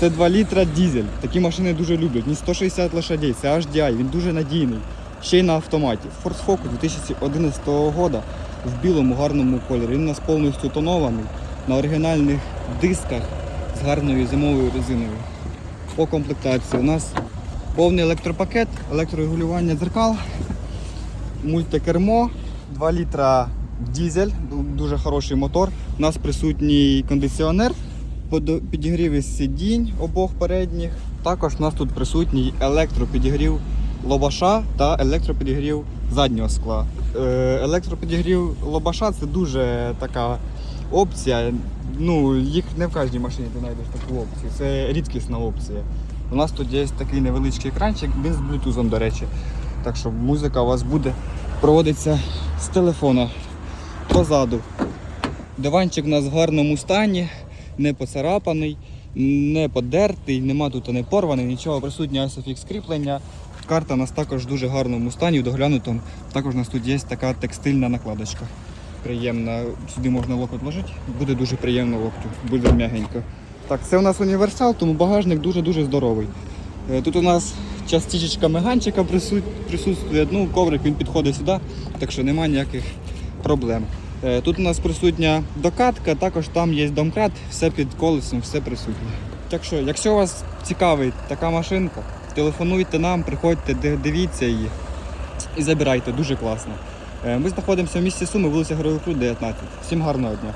Це 2 літра дізель. Такі машини дуже люблять. Ні 160 лошадей, це HDI, він дуже надійний. Ще й на автоматі. Ford Focus 2011 року в білому гарному кольорі. Він у нас повністю тонований на оригінальних дисках з гарною зимовою резиною. По комплектації у нас повний електропакет, електрорегулювання дзеркал, мультикермо, 2 літра дізель, дуже хороший мотор. У нас присутній кондиціонер, підігрів із сидінь обох передніх. Також у нас тут присутній електропідігрів лобаша та електропідігрів заднього скла. Е, Електропідігрів лобаша це дуже така опція. Ну, їх не в кожній машині ти знайдеш таку опцію. Це рідкісна опція. У нас тут є такий невеличкий екранчик, він з блютузом, до речі. Так що музика у вас буде проводитися з телефона позаду. Диванчик у нас в гарному стані, не поцарапаний, не подертий, нема тут не порваний, нічого, присутнє ISOFIX кріплення. Карта у нас також в дуже гарному стані, в доглянутому. Також у нас тут є така текстильна накладочка. Приємна. Сюди можна локоть вложити, буде дуже приємно локтю, буде м'ягенько. Так, це у нас універсал, тому багажник дуже-дуже здоровий. Е, Тут у нас частичка меганчика присутствує. Ну, коврик він підходить сюди, так що немає ніяких проблем. Е, Тут у нас присутня докатка, також там є домкрат, все під колесом, все присутнє. Так що, якщо вас цікавить така машинка, телефонуйте нам, приходьте, дивіться її і забирайте, дуже класно. Е, Ми знаходимося в місті Суми, вулиця Героїв Крут, 19. Всім гарного дня.